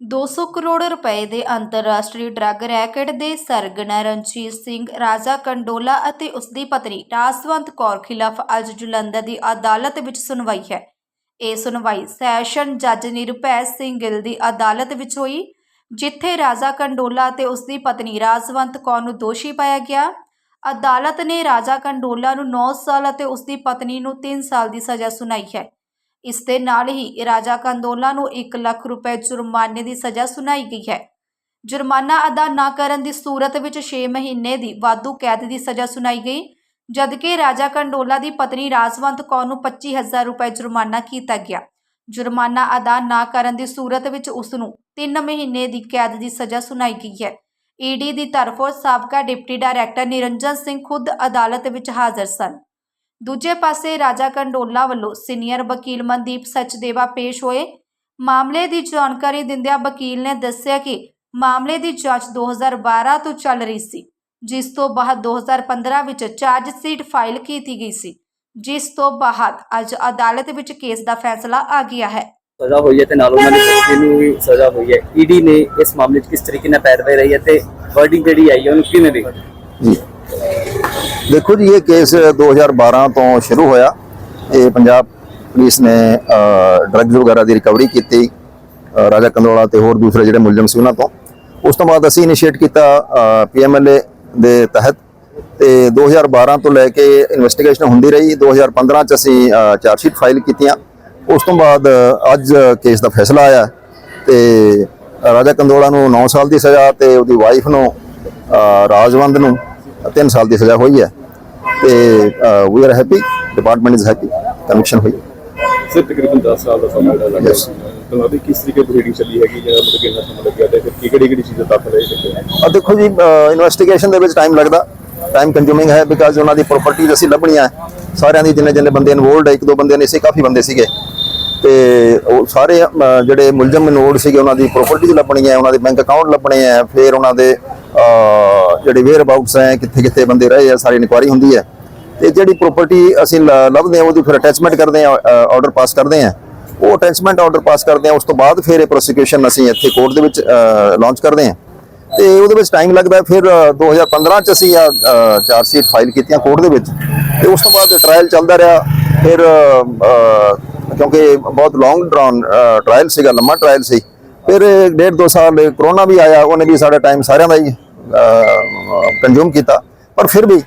200 ਕਰੋੜ ਰੁਪਏ ਦੇ ਅੰਤਰਰਾਸ਼ਟਰੀ ਡਰੱਗ ਰੈਕੇਟ ਦੇ ਸਰਗਨਾ ਰਣਜੀਤ ਸਿੰਘ, ਰਾਜਾ ਕੰਡੋਲਾ ਅਤੇ ਉਸ ਦੀ ਪਤਨੀ ਰਾਜਵੰਤ ਕੌਰ ਖਿਲਾਫ ਅੱਜ ਜਲੰਧਰ ਦੀ ਅਦਾਲਤ ਵਿੱਚ ਸੁਣਵਾਈ ਹੈ। ਇਹ ਸੁਣਵਾਈ ਸੈਸ਼ਨ ਜੱਜ ਨਿਰਭੈ ਸਿੰਘ ਗਿੱਲ ਦੀ ਅਦਾਲਤ ਵਿੱਚ ਹੋਈ, ਜਿੱਥੇ ਰਾਜਾ ਕੰਡੋਲਾ ਅਤੇ ਉਸ ਦੀ ਪਤਨੀ ਰਾਜਵੰਤ ਕੌਰ ਨੂੰ ਦੋਸ਼ੀ ਪਾਇਆ ਗਿਆ। ਅਦਾਲਤ ਨੇ ਰਾਜਾ ਕੰਡੋਲਾ ਨੂੰ 9 ਸਾਲ ਅਤੇ ਉਸ ਦੀ ਪਤਨੀ ਨੂੰ 3 ਸਾਲ ਦੀ ਸਜ਼ਾ ਸੁਣਾਈ ਹੈ। ਇਸ ਦੇ ਨਾਲ ਹੀ ਰਾਜਾ ਕੰਦੋਲਾ ਨੂੰ 1 ਲੱਖ ਰੁਪਏ ਜੁਰਮਾਨੇ ਦੀ ਸਜ਼ਾ ਸੁਣਾਈ ਗਈ ਹੈ। ਜੁਰਮਾਨਾ ਅਦਾ ਨਾ ਕਰਨ ਦੀ ਸੂਰਤ ਵਿੱਚ 6 ਮਹੀਨੇ ਦੀ ਵਾਧੂ ਕੈਦ ਦੀ ਸਜ਼ਾ ਸੁਣਾਈ ਗਈ, ਜਦਕਿ ਰਾਜਾ ਕੰਡੋਲਾ ਦੀ ਪਤਨੀ ਰਾਜਵੰਤ ਕੌਰ ਨੂੰ 25000 ਰੁਪਏ ਜੁਰਮਾਨਾ ਕੀਤਾ ਗਿਆ। ਜੁਰਮਾਨਾ ਅਦਾ ਨਾ ਕਰਨ ਦੀ ਸੂਰਤ ਵਿੱਚ ਉਸ ਨੂੰ 3 ਮਹੀਨੇ ਦੀ ਕੈਦ ਦੀ ਸਜ਼ਾ ਸੁਣਾਈ ਗਈ ਹੈ। ਈਡੀ ਦੀ ਤਰਫੋਂ ਸਾਬਕਾ ਡਿਪਟੀ ਡਾਇਰੈਕਟਰ ਨਿਰੰਜਨ ਸਿੰਘ ਖੁਦ ਅਦਾਲਤ ਵਿੱਚ ਹਾਜ਼ਰ ਸਨ। ਦੂਜੇ ਪਾਸੇ ਰਾਜਾ ਕੰਡੋਲਾ ਵੱਲੋਂ ਸੀਨੀਅਰ ਵਕੀਲ ਮਨਦੀਪ ਸਚਦੇਵਾ ਪੇਸ਼ ਹੋਏ। ਮਾਮਲੇ ਦੀ ਜਾਣਕਾਰੀ ਦਿੰਦਿਆਂ ਵਕੀਲ ਨੇ ਦੱਸਿਆ ਕਿ ਮਾਮਲੇ ਦੀ ਜਾਂਚ 2012 ਤੋਂ ਚੱਲ ਰਹੀ ਸੀ ਜਿਸ ਤੋਂ ਬਾਅਦ 2015 ਵਿੱਚ ਚਾਰਜ ਸ਼ੀਟ ਫਾਈਲ ਕੀਤੀ ਗਈ ਸੀ ਜਿਸ ਤੋਂ ਬਾਅਦ ਅੱਜ ਅਦਾਲਤ ਵਿੱਚ ਕੇਸ ਦਾ ਫੈਸਲਾ ਆ ਗਿਆ ਹੈ। ਸਜ਼ਾ ਹੋਈ ਹੈ ਤੇ ਨਾਲ ਉਹਨਾਂ ਦੀ ਬੱਚੇ ਨੂੰ ਵੀ ਸਜ਼ਾ ਹੋਈ ਹੈ। ਈਡੀ ਨੇ ਇਸ ਮਾਮਲੇ 'ਚ ਕਿਸ ਤਰੀਕੇ ਨਾਲ ਪੈਰਵਾਈ ਰਹੀ ਹੈ ਤੇ ਵਰਡਿੰਗ ਜਿਹੜੀ ਆਈ ਹੈ ਉਹਨੂੰ ਕਿਵੇਂ ਦੇਖਦੇ ਜੀ ਦੇਖੋ ਜੀ, ਇਹ ਕੇਸ 2012 ਤੋਂ ਸ਼ੁਰੂ ਹੋਇਆ। ਇਹ ਪੰਜਾਬ ਪੁਲਿਸ ਨੇ ਡਰੱਗਸ ਵਗੈਰਾ ਦੀ ਰਿਕਵਰੀ ਕੀਤੀ। ਰਾਜਾ ਕੰਦੋਲਾ ਤੇ ਹੋਰ ਦੂਸਰੇ ਜਿਹੜੇ ਮੁਲਜ਼ਮ ਸੀ ਉਹਨਾਂ ਤੋਂ। ਉਸ ਤੋਂ ਬਾਅਦ ਅਸੀਂ ਇਨੀਸ਼ੀਏਟ ਕੀਤਾ ਪੀਐਮਐਲਏ ਦੇ ਤਹਿਤ। ਤੇ 2012 ਤੋਂ ਲੈ ਕੇ ਇਨਵੈਸਟੀਗੇਸ਼ਨ ਹੁੰਦੀ ਰਹੀ। 2015 ਚ ਅਸੀਂ ਚਾਰਜ ਸ਼ੀਟ ਫਾਈਲ ਕੀਤੀਆਂ। ਉਸ ਤੋਂ ਬਾਅਦ ਅੱਜ ਕੇਸ ਦਾ ਫੈਸਲਾ ਆਇਆ। ਤੇ ਰਾਜਾ ਕੰਦੋਲਾ ਨੂੰ 9 ਸਾਲ ਦੀ ਸਜ਼ਾ ਤੇ ਉਹਦੀ ਵਾਈਫ ਨੂੰ ਰਾਜਵੰਦ ਨੂੰ 3 ਸਾਲ ਦੀ ਸਜ਼ਾ ਹੋਈ ਹੈ। ਤੇ we are happy department is happy conviction ਹੋਈ। ਸਰ ਤਕਰੀਬਨ 10 ਸਾਲ ਦਾ ਸਮਾਂ ਲੱਗਾ Yes. ਤਾਂ ਉਹਦੀ ਕਿਸ ਤਰੀਕੇ ਦੀ ਰੀਡਿੰਗ ਚੱਲੀ ਹੈਗੀ ਜਿਹੜਾ ਮਤਲਬ ਕਿੰਨਾ ਸਮਾਂ ਲੱਗਿਆ ਤੇ ਫਿਰ ਕਿਹੜੀ ਕਿਹੜੀ ਚੀਜ਼ਾਂ ਇਹਦੇ ਆ ਦੇਖੋ ਜੀ ਇਨਵੈਸਟੀਗੇਸ਼ਨ ਦੇ ਵਿੱਚ ਟਾਈਮ ਲੱਗਦਾ। ਟਾਈਮ ਕੰਜ਼ਿਊਮਿੰਗ ਹੈ ਬਿਕਾਜ਼ ਉਹਨਾਂ ਦੀ ਪ੍ਰਾਪਰਟੀਜ਼ ਅਸੀਂ ਲੱਭਣੀਆਂ ਹੈ। ਸਾਰਿਆਂ ਦੀ ਜਿੰਨੇ ਜਿੰਨੇ ਬੰਦੇ ਇਨਵੋਲਡ ਹੈ ਇੱਕ ਦੋ ਬੰਦੇ ਨਹੀਂ ਸੀ ਕਾਫੀ ਬੰਦੇ ਸੀਗੇ। ਤੇ ਉਹ ਸਾਰੇ ਜਿਹੜੇ ਮੁਲਜ਼ਮ ਇਨਵੋਲਡ ਸੀਗੇ ਉਹਨਾਂ ਦੀ ਪ੍ਰਾਪਰਟੀਜ਼ ਲੱਭਣੀਆਂ ਹੈ ਉਹਨਾਂ ਦੇ ਬੈਂਕ ਅਕਾਊਂਟ ਲੱਭਣੇ ਹੈ ਫਿਰ ਉਹਨਾਂ ਦੇ ਜਿਹੜੇ ਵੇਅਰ ਅਬਾਊਟਸ ਹੈ ਕਿੱਥੇ ਕਿੱਥੇ ਬੰਦੇ ਰਹੇ ਆ ਸਾਰੀ ਇਨਕੁਆਇਰੀ ਹੁੰਦੀ ਹੈ। ਤੇ ਜਿਹੜੀ ਪ੍ਰਾਪਰਟੀ ਅਸੀਂ ਲ- ਲੱਭਦੇ ਹਾਂ ਉਹਦੀ ਫਿਰ ਅਟੈਚਮੈਂਟ ਕਰਦੇ ਹਾਂ ਆਰਡਰ ਪਾਸ ਕਰਦੇ ਹਾਂ। ਉਹ ਅਟੈਚਮੈਂਟ ਆਰਡਰ ਪਾਸ ਕਰਦੇ ਹਾਂ ਉਸ ਤੋਂ ਬਾਅਦ ਫਿਰ ਇਹ ਪ੍ਰੋਸੀਕਿਊਸ਼ਨ ਅਸੀਂ ਇੱਥੇ ਕੋਰਟ ਦੇ ਵਿੱਚ ਲਾਂਚ ਕਰਦੇ ਹਾਂ। ਤੇ ਉਹਦੇ ਵਿੱਚ ਟਾਈਮ ਲੱਗਦਾ ਹੈ। ਫਿਰ ਅ, 2015 ਚ ਅਸੀਂ ਚਾਰ ਸ਼ੀਟ ਫਾਈਲ ਕੀਤੀਆਂ ਕੋਰਟ ਦੇ ਵਿੱਚ। ਤੇ ਉਸ ਤੋਂ ਬਾਅਦ ਟ੍ਰਾਇਲ ਚੱਲਦਾ ਰਿਹਾ। ਫਿਰ ਕਿਉਂਕਿ ਬਹੁਤ ਲੌਂਗ ਡਰਾਉਨ ਟ੍ਰਾਇਲ ਸੀਗਾ ਲੰਮਾ ਟ੍ਰਾਇਲ ਸੀ। ਫਿਰ ਡੇਢ ਦੋ ਸਾਲ ਕਰੋਨਾ ਵੀ ਆਇਆ ਉਹਨੇ ਵੀ ਸਾਡਾ ਟਾਈਮ ਸਾਰਿਆਂ ਦਾ ਹੀ ਕੰਜ਼ੂਮ ਕੀਤਾ। ਪਰ ਫਿਰ ਵੀ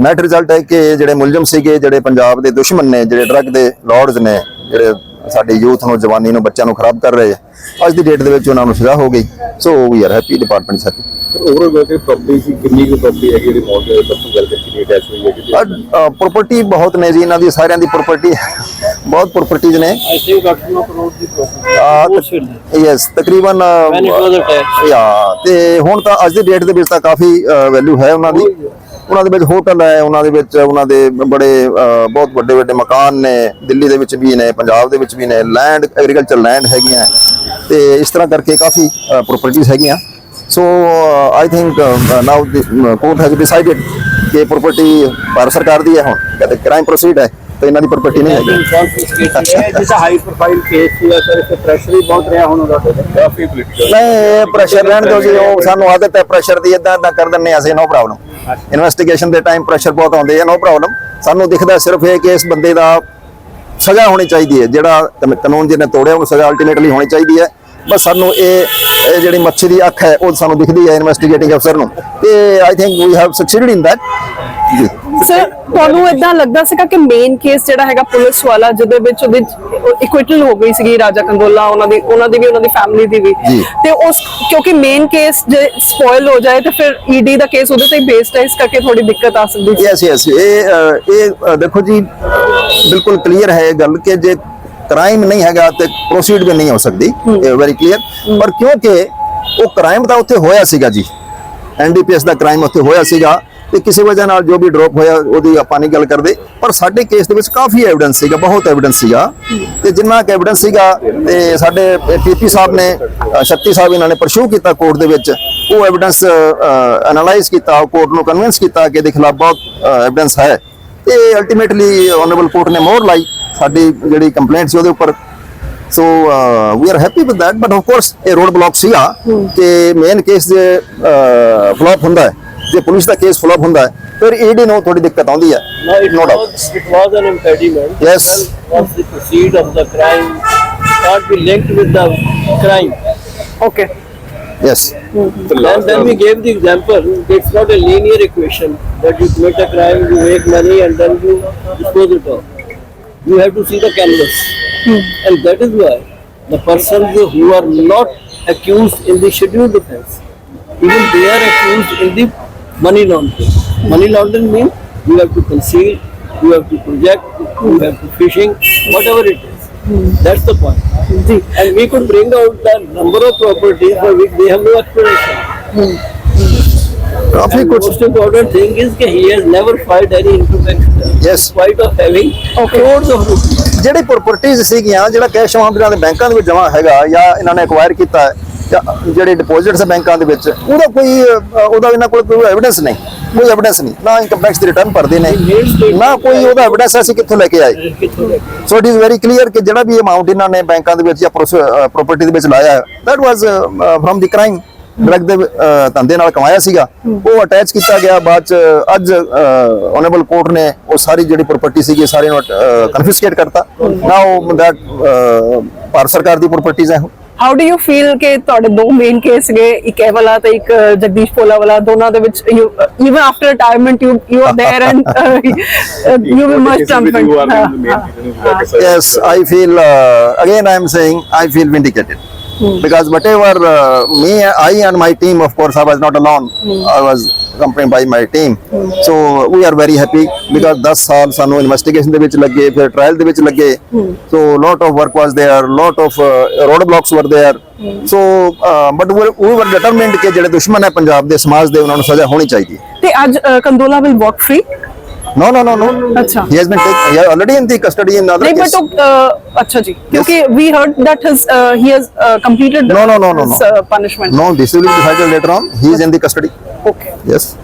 ਨੈਟ ਰਿਜ਼ਲਟ ਹੈ ਕਿ ਜਿਹੜੇ ਮੁਲਜ਼ਮ ਸੀਗੇ ਜਿਹੜੇ ਪੰਜਾਬ ਦੇ ਦੁਸ਼ਮਣ ਨੇ ਜਿਹੜੇ ਡਰੱਗ ਦੇ ਲਾਰਡਸ ਨੇ ਜਿਹੜੇ ਸਾਡੀ ਯੂਥ ਨੂੰ ਜਵਾਨੀ ਨੂੰ ਬੱਚਿਆਂ ਨੂੰ ਖਰਾਬ ਕਰ ਰਹੇ ਆ ਅੱਜ ਦੀ ਡੇਟ ਦੇ ਵਿੱਚ ਉਹਨਾਂ ਨੂੰ ਸਜ਼ਾ ਹੋ ਗਈ। So we are happy department sir overall ਕਰੀਏ ਪ੍ਰਾਪਰਟੀ ਸੀ ਕਿੰਨੀ ਕੁ ਪ੍ਰਾਪਰਟੀ ਹੈਗੀ ਇਹਦੀ ਮੌਤ ਦੇ ਪਰਸੋਂ ਗੱਲ ਕਿੰਨੀ ਅਟੈਚ ਹੋਈ ਹੈਗੀ ਪ੍ਰਾਪਰਟੀ ਬਹੁਤ ਨੇ ਜੀ ਇਹਨਾਂ ਦੀ ਸਾਰਿਆਂ ਦੀ ਪ੍ਰਾਪਰਟੀ ਬਹੁਤ ਪ੍ਰਾਪਰਟੀਜ਼ ਨੇ। ਆਈ ਥਿੰਕ 8 ਕਰੋੜ ਦੀ ਯੈਸ ਤਕਰੀਬਨ. ਯਾ ਤੇ ਹੁਣ ਤਾਂ ਅੱਜ ਦੀ ਡੇਟ ਦੇ ਵਿੱਚ ਤਾਂ ਕਾਫੀ ਵੈਲਿਊ ਹੈ ਉਹਨਾਂ ਦੀ। ਉਹਨਾਂ ਦੇ ਵਿੱਚ ਹੋਟਲ ਹੈ ਉਹਨਾਂ ਦੇ ਵਿੱਚ ਉਹਨਾਂ ਦੇ ਬੜੇ ਬਹੁਤ ਵੱਡੇ ਵੱਡੇ ਮਕਾਨ ਨੇ ਦਿੱਲੀ ਦੇ ਵਿੱਚ ਵੀ ਨੇ ਪੰਜਾਬ ਦੇ ਵਿੱਚ ਵੀ ਨੇ ਲੈਂਡ ਐਗਰੀਕਲਚਰ ਲੈਂਡ ਹੈਗੀਆਂ। ਤੇ ਇਸ ਤਰ੍ਹਾਂ ਕਰਕੇ ਕਾਫੀ ਪ੍ਰਾਪਰਟੀਆਂ ਹੈਗੀਆਂ। So I think now court has decided ਕਿ ਪ੍ਰਾਪਰਟੀ ਭਾਰਤ ਸਰਕਾਰ ਦੀ ਹੈ ਹੁਣ। ਕਹਿੰਦੇ ਕ੍ਰਾਈਮ ਪ੍ਰੋਸੀਡ ਹੈ। ਤੇ ਇਹਨਾਂ ਦੀ ਪ੍ਰਾਪਰਟੀ ਨਹੀਂ ਹੈਗੀ। ਜਿਸ ਹਾਈ ਪ੍ਰੋਫਾਈਲ ਕੇਸ ਸੀ ਸਰ ਇਸ ਪ੍ਰੈਸ਼ਰ ਵੀ ਬਹੁਤ ਰਿਹਾ ਹੁਣ ਉਹਦਾ। ਕਾਫੀ ਪੋਲੀਟੀਕਲ ਨਹੀਂ ਪ੍ਰੈਸ਼ਰ ਰਹਿਣ ਦਿਓ ਜੀ ਉਹ ਸਾਨੂੰ ਆਦਤ ਹੈ ਪ੍ਰੈਸ਼ਰ ਦੀ ਇਦਾਂ ਇਦਾਂ ਕਰ ਦਿੰਨੇ ਅਸੀਂ ਨੋ ਪ੍ਰੋਬਲਮ ਇਨਵੈਸਟੀਗੇਸ਼ਨ ਦੇ ਟਾਈਮ ਪ੍ਰੈਸ਼ਰ ਬਹੁਤ ਆਉਂਦੇ ਆ ਨੋ ਪ੍ਰੋਬਲਮ ਸਾਨੂੰ ਦਿਖਦਾ ਸਿਰਫ ਇਹ ਕਿ ਇਸ ਬੰਦੇ ਦਾ ਸਜ਼ਾ ਹੋਣੀ ਚਾਹੀਦੀ ਹੈ ਜਿਹੜਾ ਕਾਨ- ਕਾਨੂੰਨ ਜਿਹਨੇ ਤੋੜਿਆ ਉਹਨੂੰ ਸਜ਼ਾ ਅਲਟੀਮੇਟਲੀ ਹੋਣੀ ਚਾਹੀਦੀ ਹੈ। ਬਸ ਸਾਨੂੰ ਇਹ ਇਹ ਜਿਹੜੀ ਮੱਛੀ ਦੀ ਅੱਖ ਹੈ ਉਹ ਸਾਨੂੰ ਦਿਖਦੀ ਹੈ ਇਨਵੈਸਟੀਗੇਟਿੰਗ ਅਫਸਰ ਨੂੰ। ਤੇ I think we have succeeded in that ਜੀ। ਸਰ ਤੁਹਾਨੂੰ ਇਦਾਂ ਲੱਗਦਾ ਸੀਗਾ ਕਿ ਮੇਨ ਕੇਸ ਜਿਹੜਾ ਹੈਗਾ ਪੁਲਿਸ ਵਾਲਾ ਜਿਹਦੇ ਵਿੱਚ ਉਹਦੇ ਇਕੁਇਟਲ ਹੋ ਗਈ ਸੀਗੀ ਰਾਜਾ ਕੰਦੋਲਾ ਉਹਨਾਂ ਦੀ ਉਹਨਾਂ ਦੀ ਵੀ ਉਹਨਾਂ ਦੀ ਫੈਮਿਲੀ ਦੀ ਵੀ। ਤੇ ਉਸ ਕਿਉਂਕਿ ਮੇਨ ਕੇਸ ਜੇ ਸਪੋਇਲ ਹੋ ਜਾਏ ਤੇ ਫਿਰ ਈਡੀ ਦਾ ਕੇਸ ਉਹਦੇ ਤੇ ਬੇਸਡ ਹੈ ਇਸ ਕਰਕੇ ਥੋੜੀ ਦਿੱਕਤ ਆ ਸਕਦੀ ਸੀ। ਯੈਸ ਯੈਸ ਇਹ ਇਹ ਦੇਖੋ ਜੀ ਬਿਲਕੁਲ ਕਲੀਅਰ ਹੈ ਗੱਲ ਕਿ ਜੇ ਕ੍ਰਾਈਮ ਨਹੀਂ ਹੈਗਾ ਤੇ ਪ੍ਰੋਸੀਡ ਵੀ ਨਹੀਂ ਹੋ ਸਕਦੀ। ਇਹ ਵੈਰੀ ਕਲੀਅਰ ਪਰ ਕਿਉਂਕਿ ਉਹ ਕ੍ਰਾਈਮ ਤਾਂ ਉੱਥੇ ਹੋਇਆ ਸੀਗਾ ਜੀ। ਐਨਡੀਪੀਐਸ ਦਾ ਕ੍ਰਾਈਮ ਉੱਥੇ ਹੋਇਆ ਸੀਗਾ। ਤੇ ਕਿਸੇ ਵਜ੍ਹਾ ਨਾਲ ਜੋ ਵੀ ਡ੍ਰੌਪ ਹੋਇਆ ਉਹਦੀ ਆਪਾਂ ਨਹੀਂ ਗੱਲ ਕਰਦੇ। ਪਰ ਸਾਡੇ ਕੇਸ ਦੇ ਵਿੱਚ ਕਾਫੀ ਐਵੀਡੈਂਸ ਸੀਗਾ ਬਹੁਤ ਐਵੀਡੈਂਸ ਸੀਗਾ। ਤੇ ਜਿੰਨਾ ਕਿ ਐਵੀਡੈਂਸ ਸੀਗਾ ਤੇ ਸਾਡੇ ਪੀਪੀ ਸਾਹਿਬ ਨੇ ਸ਼ਕਤੀ ਸਾਹਿਬ ਇਹਨਾਂ ਨੇ ਪਰਸ਼ੂ ਕੀਤਾ ਕੋਰਟ ਦੇ ਵਿੱਚ। ਉਹ ਐਵੀਡੈਂਸ ਐਨਾਲਾਈਜ਼ ਕੀਤਾ ਕੋਰਟ ਨੂੰ ਕਨਵਿੰਸ ਕੀਤਾ ਕਿ ਇਹਦੇ ਖਿਲਾਫ ਬਹੁਤ ਐਵੀਡੈਂਸ ਹੈ। ਤੇ ਅਲਟੀਮੇਟਲੀ ਆਨਰੇਬਲ ਕੋਰਟ ਨੇ ਮੋਹਰ ਲਾਈ ਸਾਡੀ ਜਿਹੜੀ ਕੰਪਲੇਂਟ ਸੀ ਉਹਦੇ ਉੱਪਰ। So we are happy with that but of course ਇਹ ਰੋਡ ਬਲੌਕ ਸੀਗਾ ਕਿ ਮੇਨ ਕੇਸ ਜੇ ਫਲॉप ਹੁੰਦਾ ਹੈ। ਜੇ ਪੁਲਿਸ ਦਾ ਕੇਸ ਫਲਪ ਹੁੰਦਾ ਹੈ ਫਿਰ ਈਡੀ ਨੂੰ ਥੋੜੀ ਦਿੱਕਤ ਆਉਂਦੀ ਹੈ no doubt it was an impediment yes was the proceed of the crime can't be linked with the crime okay Yes. Mm-hmm. And then we gave the example. It's not a linear equation that you commit a crime, you make money, and then you dispose it off. You have to see the canvas, mm. and that is why the persons who are not accused in the scheduled offence, even they are accused in the money laundering. Money laundering means you have to conceal, you have to project, you have to fishing, whatever it is. That's the point. And we could bring out the number of properties for which they have no explanation. ਕਾਫੀ And ਕੁਝ most important thing is that he has never filed any income tax return. Yes. Despite of having crores of rupees. ਜਿਹੜੀ ਪ੍ਰਾਪਰਟੀਆਂ ਸੀਗੀਆਂ ਜਿਹੜਾ cash amount ਇਹਨਾਂ ਦੇ ਬੈਂਕਾਂ ਦੇ ਵਿੱਚ ਜਮ੍ਹਾਂ ਹੈਗਾ ਜਾਂ ਇਹਨਾਂ ਨੇ ਐਕਵਾਇਰ ਕੀਤਾ ਹੈ ਜਾਂ ਜਿਹੜੇ ਡਿਪੋਜ਼ਿਟਸ ਬੈਂਕਾਂ ਦੇ ਵਿੱਚ, ਉਹਦਾ ਕੋਈ ਉਹਦਾ ਇਹਨਾਂ ਕੋਲ ਕੋਈ ਐਵੀਡੈਂਸ ਨਹੀਂ, ਕੋਈ ਐਵੀਡੈਂਸ ਨਹੀਂ, ਨਾ ਇਨਕਮ ਟੈਕਸ ਦੀ ਰਿਟਰਨ ਭਰਦੇ ਨੇ, ਨਾ ਕੋਈ ਉਹਦਾ ਐਵੀਡੈਂਸ ਅਸੀਂ ਕਿੱਥੋਂ ਲੈ ਕੇ ਆਏ। So it is very clear ਕਿ ਜਿਹੜਾ ਵੀ ਅਮਾਉਂਟ ਇਹਨਾਂ ਨੇ ਬੈਂਕਾਂ ਦੇ ਵਿੱਚ ਜਾਂ ਪ੍ਰਾਪਰਟੀ ਦੇ ਵਿੱਚ ਲਾਇਆ that was from the crime drug ਦੇ ਧੰਦੇ ਨਾਲ ਕਮਾਇਆ ਸੀਗਾ। ਉਹ ਅਟੈਚ ਕੀਤਾ ਗਿਆ, ਬਾਅਦ ਚ ਅੱਜ ਓਨੇਬਲ ਕੋਰਟ ਨੇ ਉਹ ਸਾਰੀ ਜਿਹੜੀ ਪ੍ਰਾਪਰਟੀ ਸੀਗੀ, ਸਾਰੇ ਨੂੰ ਕਨਫਿਸਕੇਟ ਕਰਤਾ। ਨਾਓ ਦੈਟ ਭਾਰਤ ਸਰਕਾਰ ਦੀ ਪ੍ਰਾਪਰਟੀਆਂ ਹੈ ਹਾਊ ਡੂ ਯੂ ਫੀਲ ਕਿ ਤੁਹਾਡੇ ਦੋ ਮੇਨ ਕੇਸ ਗਏ ਇੱਕ ਇਹ ਵਾਲਾ ਤੇ ਇੱਕ ਅ, ਜਗਦੀਸ਼ ਪੋਲਾ ਵਾਲਾ ਦੋਨਾਂ ਦੇ ਵਿੱਚ even after retirement you you are there and you will must Basically, you are the main jump reason who got decided. yes i feel uh, again i because whatever uh, me i and my team of course i was not alone i was accompanied by my team so we are very happy because 10 ਸਾਲ ਸਾਨੂੰ investigation ਦੇ ਵਿੱਚ ਲੱਗੇ ਫਿਰ trial ਦੇ ਵਿੱਚ ਲੱਗੇ so lot of work was there lot of uh, road blocks were there so uh, but we were, we were determined ਕਿ ਜਿਹੜੇ ਦੁਸ਼ਮਣ ਹੈ ਪੰਜਾਬ ਦੇ ਸਮਾਜ ਦੇ ਉਹਨਾਂ ਨੂੰ ਸਜ਼ਾ ਹੋਣੀ ਚਾਹੀਦੀ ਤੇ ਅੱਜ Kandola will walk free No, no, no, no. अच्छा he has been taken he already in the custody in other नहीं but uh, अच्छा जी क्योंकि yes. we heard that his uh, he has uh, completed no no no no his, uh, punishment. No this will be decided later on. He is in the custody. Okay. Yes.